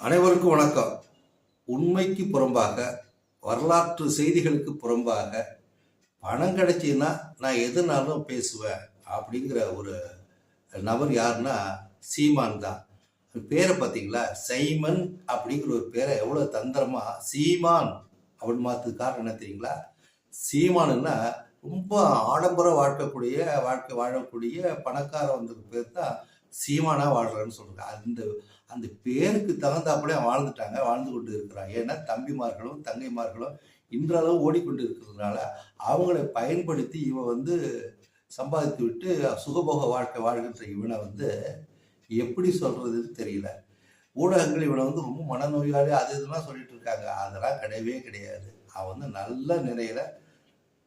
அனைவருக்கும் வணக்கம். உண்மைக்கு புறம்பாக வரலாற்று செய்திகளுக்கு புறம்பாக பணம் கிடைச்சின்னா நான் எதுனாலும் பேசுவேன் அப்படிங்கிற ஒரு நபர் யாருன்னா சீமான் தான். பேரை பார்த்தீங்களா? சைமன் அப்படிங்கிற ஒரு பேரை எவ்வளோ தந்திரமா? சீமான் அப்படின்னு மாற்றுக்கு காரணம் என்ன தெரியுங்களா? சீமானுன்னா ரொம்ப ஆடம்பர வாழ்க்கக்கூடிய வாழ்க்கை வாழக்கூடிய பணக்கார வந்ததுக்கு பேர் தான் சீமானா வாழ்றேன்னு சொல்கிறாங்க அந்த அந்த பேருக்கு தகுந்தாப்புல வாழ்ந்துட்டாங்க வாழ்ந்து கொண்டு இருக்கிறாங்க. ஏன்னா தம்பிமார்களும் தங்கைமார்களும் இன்றளவு ஓடிக்கொண்டு இருக்கிறதுனால அவங்களை பயன்படுத்தி இவன் வந்து சம்பாதித்து விட்டு சுகபோக வாழ்க்கை வாழ்கின்ற இவனை வந்து எப்படி சொல்றதுன்னு தெரியல. ஊடகங்கள் இவனை வந்து ரொம்ப மனநோயாளி அது இதெல்லாம் சொல்லிட்டு இருக்காங்க. அதெல்லாம் கிடையவே கிடையாது. அவன் வந்து நல்ல நிலையில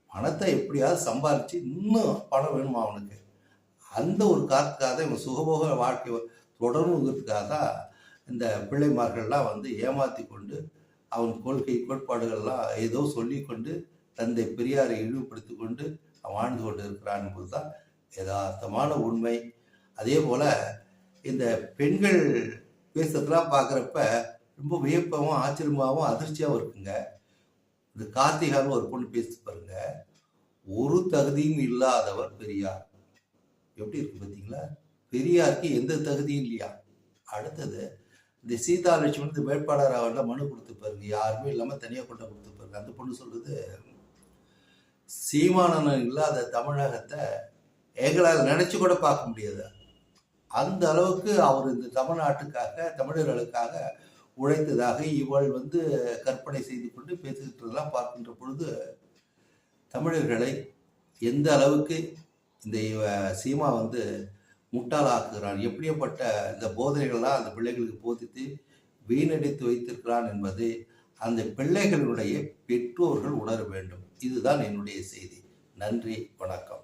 பணத்தை எப்படியாவது சம்பாரிச்சு இன்னும் பணம் வேணுமா அவனுக்கு? அந்த ஒரு காரணத்துக்காக தான் இவன் சுகபோக வாழ்க்கை தொடரணுங்கிறதுக்காக தான் இந்த பிள்ளைமார்கள்லாம் வந்து ஏமாத்தி கொண்டு அவன் கொள்கை கோட்பாடுகள்லாம் ஏதோ சொல்லி கொண்டு தந்தை பெரியாரை இழிவுபடுத்தி கொண்டு அவன் வாழ்ந்து கொண்டு இருக்கிறான் என்பது தான் யதார்த்தமான உண்மை. அதே போல் இந்த பெண்கள் பேசுறதுலாம் பார்க்குறப்ப ரொம்ப வியப்பாகவும் ஆச்சரியமாகவும் அதிர்ச்சியாகவும் இருக்குங்க. இந்த கார்த்திகான்னு ஒரு பொண்ணு பேசி பாருங்க. ஒரு தகுதியும் இல்லாதவர் பெரியார். எப்படி இருக்கு பார்த்தீங்களா? பெரியாருக்கு எந்த தகுதியும் இல்லையா? அடுத்தது இந்த சீதா லட்சுமி இந்த வேட்பாளர் மனு கொடுத்து பாருங்க. யாருமே இல்லாமல் தனியாக கொண்டு கொடுத்து பாருங்க. அந்த பொண்ணு சொல்லுது சீமானன் இல்லாத தமிழகத்தை எங்களால் நினைச்சு கூட பார்க்க முடியாது. அந்த அளவுக்கு அவர் இந்த தமிழ்நாட்டுக்காக தமிழர்களுக்காக உழைத்ததாக இவள் வந்து கற்பனை செய்து கொண்டு பேசுகின்றதெல்லாம் பார்க்கின்ற பொழுது தமிழர்களை எந்த அளவுக்கு இந்த இவ- சீமா வந்து முட்டாளாக்குகிறான். எப்படியப்பட்ட இந்த போதனைகள்லாம் அந்த பிள்ளைகளுக்கு போதித்து வீணடித்து வைத்திருக்கிறான் என்பது அந்த பிள்ளைகளுடைய பெற்றோர்கள் உணர வேண்டும். இதுதான் என்னுடைய செய்தி. நன்றி வணக்கம்.